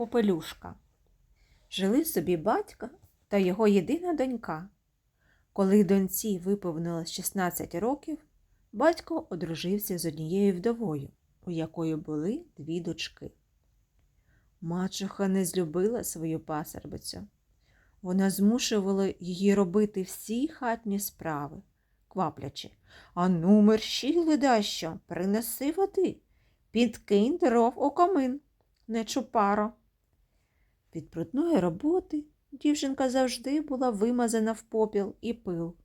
Попелюшка. Жили собі батько та його єдина донька. Коли доньці виповнилось 16 років, батько одружився з однією вдовою, у якої були дві дочки. Мачуха не злюбила свою пасербицю. Вона змушувала її робити всі хатні справи, кваплячи. А ну, мерщій ледащо, принеси води, підкинь дров у комин, не чупаро. Від брудної роботи дівчинка завжди була вимазана в попіл і пил.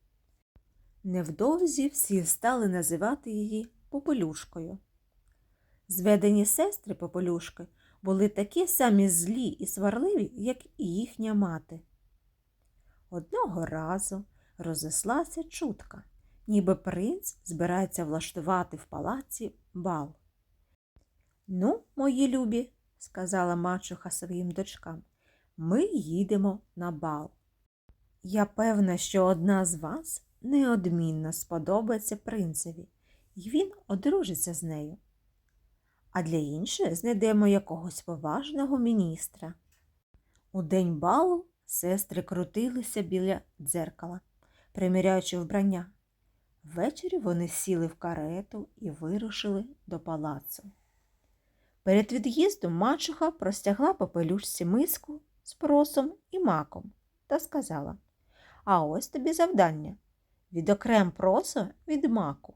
Невдовзі всі стали називати її Попелюшкою. Зведені сестри Попелюшки були такі самі злі і сварливі, як і їхня мати. Одного разу розіслася чутка, ніби принц збирається влаштувати в палаці бал. Ну, мої любі, сказала мачуха своїм дочкам, ми їдемо на бал. Я певна, що одна з вас неодмінно сподобається принцеві, і він одружиться з нею. А для іншої знайдемо якогось поважного міністра. У день балу сестри крутилися біля дзеркала, приміряючи вбрання. Ввечері вони сіли в карету і вирушили до палацу. Перед від'їздом мачуха простягла попелюшці миску з просом і маком та сказала А ось тобі завдання. Відокрем просо від маку.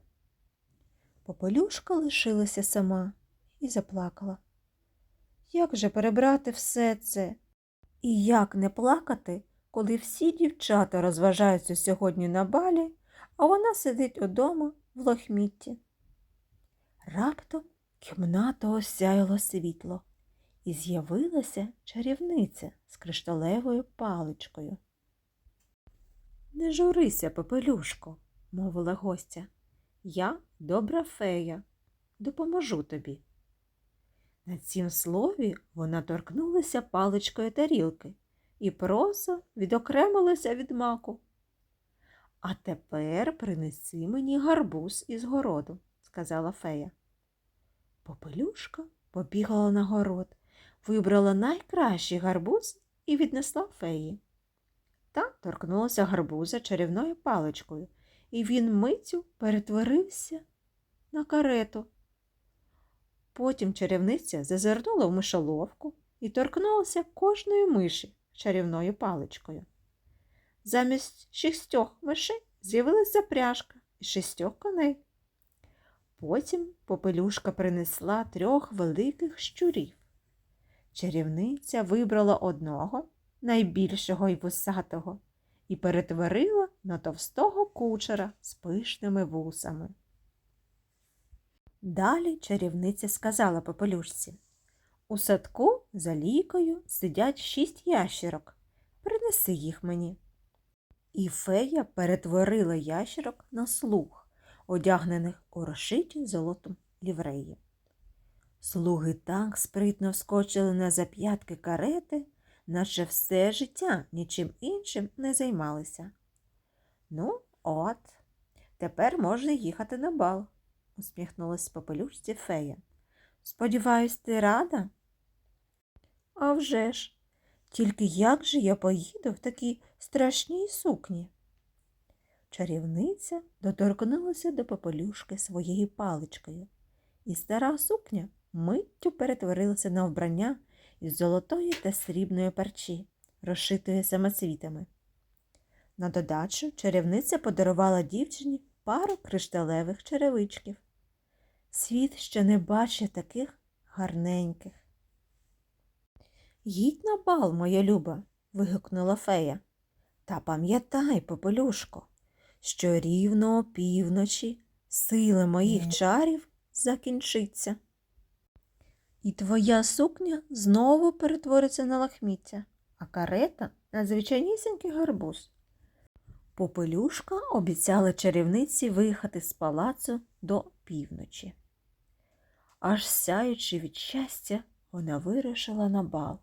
Попелюшка лишилася сама і заплакала. Як же перебрати все це? І як не плакати, коли всі дівчата розважаються сьогодні на балі, а вона сидить удома в лохмітті? Раптом кімнату осяяло світло, і з'явилася чарівниця з кришталевою паличкою. Не журися, попелюшко, мовила гостя. Я добра фея, допоможу тобі. На цім слові вона торкнулася паличкою тарілки і просо відокремилася від маку. А тепер принеси мені гарбуз із городу, сказала фея. Попелюшка побігала на город, вибрала найкращий гарбуз і віднесла феї. Та торкнулася гарбуза чарівною паличкою, і він миттю перетворився на карету. Потім чарівниця зазирнула в мишоловку і торкнулася кожної миші чарівною паличкою. Замість шістьох мишей з'явилась запряжка і шістьох коней. Потім попелюшка принесла трьох великих щурів. Чарівниця вибрала одного, найбільшого й вусатого, і перетворила на товстого кучера з пишними вусами. Далі чарівниця сказала попелюшці У садку за лікою сидять шість ящерок. Принеси їх мені. І фея перетворила ящерок на слуг, одягнених у розшиті золотом лівреї. Слуги так спритно вскочили на зап'ятки карети, наче все життя нічим іншим не займалися. Ну, от, тепер можна їхати на бал усміхнулась попелюшці фея. Сподіваюсь, ти рада? «А вже ж! Тільки як же я поїду в такій страшній сукні? Чарівниця доторкнулася до попелюшки своєю паличкою, і стара сукня миттю перетворилася на вбрання із золотої та срібної парчі, розшитої самоцвітами. На додачу чарівниця подарувала дівчині пару кришталевих черевичків. Світ ще не бачить таких гарненьких. Їдь на бал, моя люба, вигукнула фея. Та пам'ятай, попелюшко, що рівно опівночі сила моїх чарів закінчиться. І твоя сукня знову перетвориться на лахміття, а карета на звичайнісінький гарбуз. Попелюшка обіцяла чарівниці виїхати з палацу до півночі. Аж сяючи від щастя, вона вирушила на бал.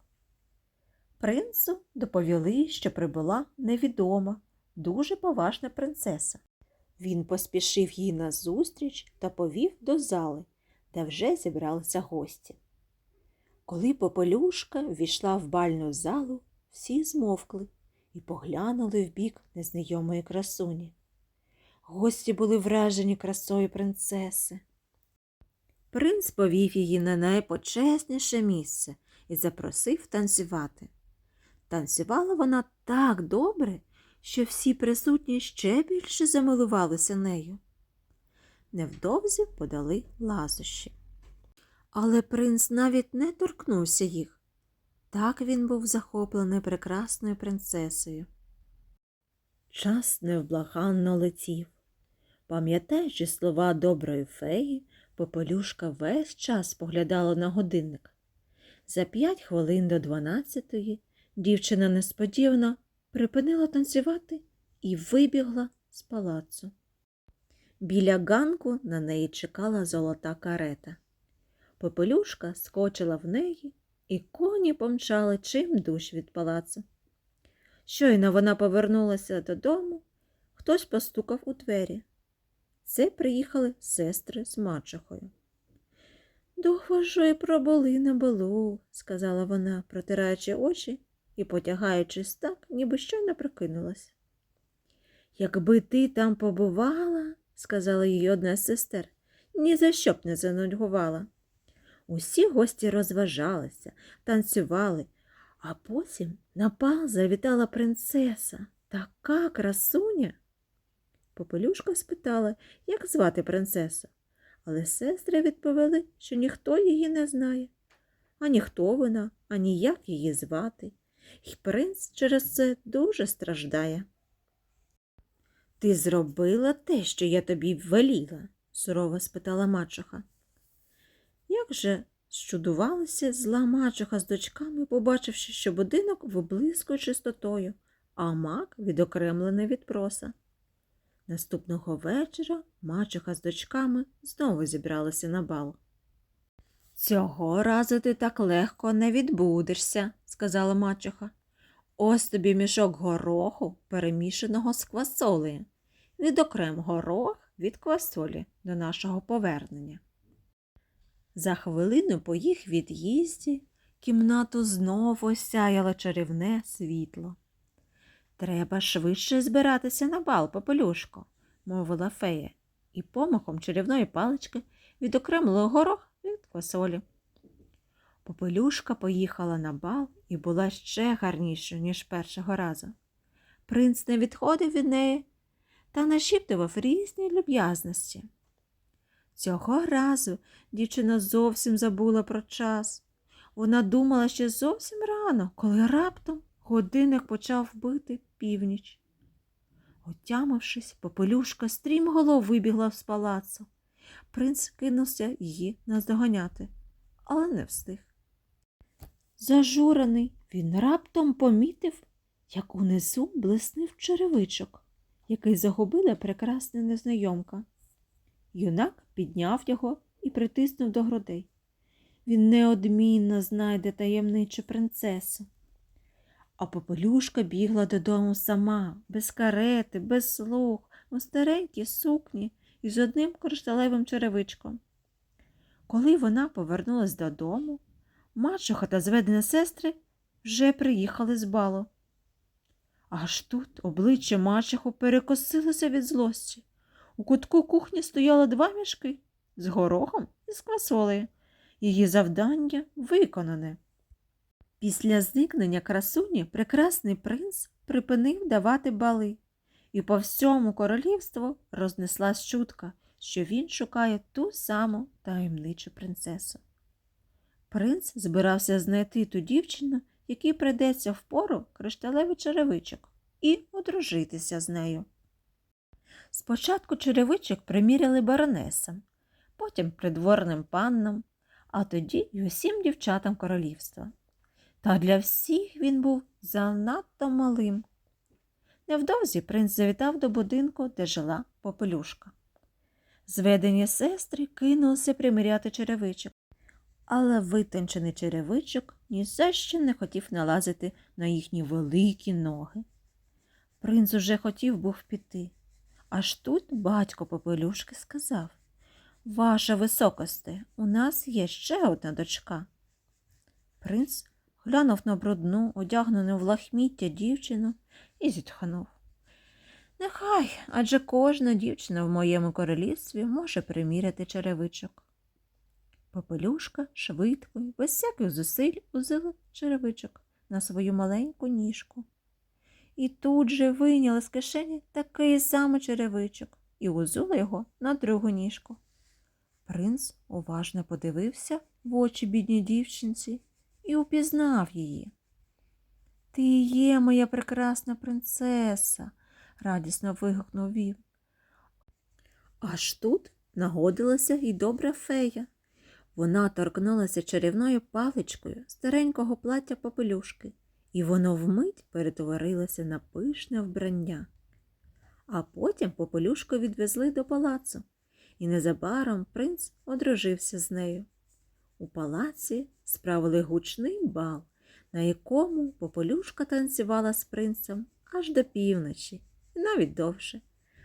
Принцу доповіли, що прибула невідома, дуже поважна принцеса. Він поспішив їй назустріч та повів до зали, де вже зібралися гості. Коли попелюшка ввійшла в бальну залу, всі змовкли і поглянули в бік незнайомої красуні. Гості були вражені красою принцеси. Принц повів її на найпочесніше місце і запросив танцювати. Танцювала вона так добре, що всі присутні ще більше замилувалися нею. Невдовзі подали лазощі. Але принц навіть не торкнувся їх. Так він був захоплений прекрасною принцесою. Час невблаганно летів. Пам'ятаючи слова доброї феї, Попелюшка весь час поглядала на годинник. За п'ять хвилин до дванадцятої дівчина несподівано припинила танцювати і вибігла з палацу. Біля ганку на неї чекала золота карета. Попелюшка скочила в неї, і коні помчали чим душ від палацу. Щойно вона повернулася додому, хтось постукав у двері. Це приїхали сестри з мачухою. Довго ж і пробули на балу, сказала вона, протираючи очі і потягаючись так, ніби щойно прокинулась. Якби ти там побувала, сказала їй одна з сестер, ні за що б не занудьгувала. Усі гості розважалися, танцювали, а потім на бал завітала принцеса, така красуня. Попелюшка спитала, як звати принцесу, але сестри відповіли, що ніхто її не знає, ані хто вона, ані як її звати, і принц через це дуже страждає. Ти зробила те, що я тобі веліла? сурово спитала мачуха. Як же щудувалася зла мачуха з дочками, побачивши, що будинок виблискує чистотою, а мак відокремлений від проса. Наступного вечора мачуха з дочками знову зібралися на бал. Цього разу ти так легко не відбудешся, сказала мачуха. Ось тобі мішок гороху, перемішаного з квасолею. Відокрем горох від квасолі до нашого повернення. За хвилину по їх від'їзді кімнату знову осяяло чарівне світло. Треба швидше збиратися на бал, попелюшко, мовила фея, і помахом чарівної палички відокремила горох квасолі. Попелюшка поїхала на бал і була ще гарнішою, ніж першого разу. Принц не відходив від неї та нашіптував різні люб'язності. Цього разу дівчина зовсім забула про час. Вона думала ще зовсім рано, коли раптом годинник почав бити північ. Отямившись, попелюшка стрімголов вибігла з палацу. Принц кинувся її наздоганяти, але не встиг. Зажурений, він раптом помітив, як унизу блиснив черевичок, який загубила прекрасна незнайомка. Юнак підняв його і притиснув до грудей. Він неодмінно знайде таємничу принцесу. А попелюшка бігла додому сама, без карети, без слуг, у старенькій сукні і з одним кришталевим черевичком. Коли вона повернулась додому, мачуха та зведені сестри вже приїхали з балу. Аж тут обличчя мачуху перекосилося від злості. У кутку кухні стояло два мішки з горохом і з квасолею. Її завдання виконане. Після зникнення красуні прекрасний принц припинив давати бали, і по всьому королівству рознеслась чутка, що він шукає ту саму таємничу принцесу. Принц збирався знайти ту дівчину, якій прийдеться впору кришталевий черевичок, і одружитися з нею. Спочатку черевичок приміряли баронесам, потім придворним паннам, а тоді й усім дівчатам королівства. Та для всіх він був занадто малим. Невдовзі принц завітав до будинку, де жила попелюшка. Зведені сестри кинулися приміряти черевичок, але витончений черевичок ні за що не хотів налазити на їхні великі ноги. Принц уже хотів був піти. Аж тут батько попелюшки сказав Ваша високосте, у нас є ще одна дочка. Принц глянув на брудну, одягнену в лахміття дівчину і зітхнув. Нехай, адже кожна дівчина в моєму королівстві може приміряти черевичок. Попелюшка швидко і без всяких зусиль узила черевичок на свою маленьку ніжку. І тут же вийняла з кишені такий самий черевичок і узула його на другу ніжку. Принц уважно подивився в очі бідній дівчинці і упізнав її. Ти є моя прекрасна принцеса, радісно вигукнув він. Аж тут нагодилася й добра фея. Вона торкнулася чарівною паличкою старенького плаття попелюшки, і воно вмить перетворилося на пишне вбрання. А потім попелюшку відвезли до палацу, і незабаром принц одружився з нею. У палаці справили гучний бал, на якому попелюшка танцювала з принцем аж до півночі, і навіть довше,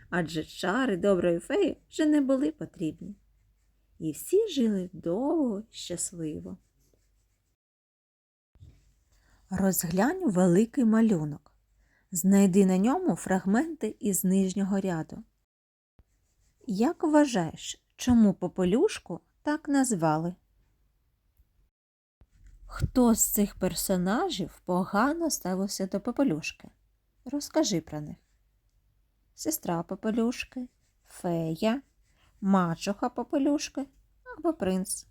адже чари доброї феї вже не були потрібні. І всі жили довго щасливо. Розглянь великий малюнок. Знайди на ньому фрагменти із нижнього ряду. Як вважаєш, чому попелюшку так назвали? Хто з цих персонажів погано ставився до попелюшки? Розкажи про них. Сестра попелюшки, фея, мачуха попелюшки або принц.